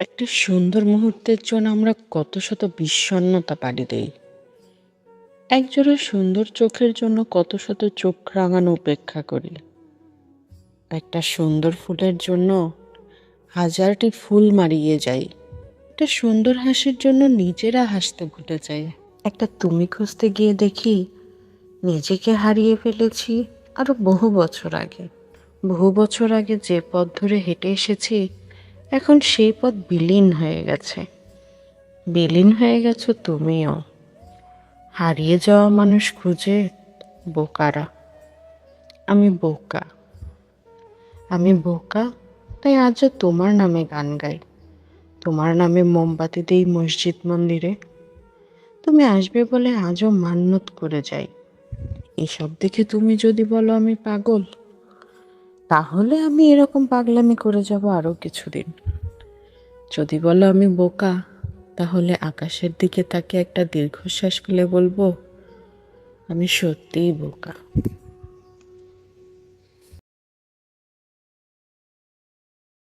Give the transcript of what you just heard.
একটা সুন্দর মুহূর্তের জন্য আমরা কত শত বিষণ্ণতা পাড়ি দেই। একজোড়া সুন্দর চোখের জন্য কত শত চোখ রাঙানো উপেক্ষা করি। একটা সুন্দর ফুলের জন্য হাজারটি ফুল মারিয়ে যাই। একটা সুন্দর হাসির জন্য নিজেরা হাসতে ভুলে যাই। একটা তুমি খুঁজতে গিয়ে দেখি নিজেকে হারিয়ে ফেলেছি আরও বহু বছর আগে। বহু বছর আগে যে পথ ধরে হেঁটে এসেছি এখন সেই পথ বিলীন হয়ে গেছে। বিলীন হয়ে গেছো তুমিও। হারিয়ে যাওয়া মানুষ খুঁজে বোকারা। আমি বোকা। আমি বোকা, তাই আজও তোমার নামে গান গাই। তোমার নামে মোমবাতি দেই মসজিদ মন্দিরে। তুমি আসবে বলে আজও মান্যত করে যাই। এসব দেখে তুমি যদি বলো আমি পাগল তাহলে আমি এরকম পাগলামি করে যাব আরও কিছুদিন। যদি বলো আমি বোকা, তাহলে আকাশের দিকে তাকে একটা দীর্ঘশ্বাস ফেলে বলব, আমি সত্যিই বোকা।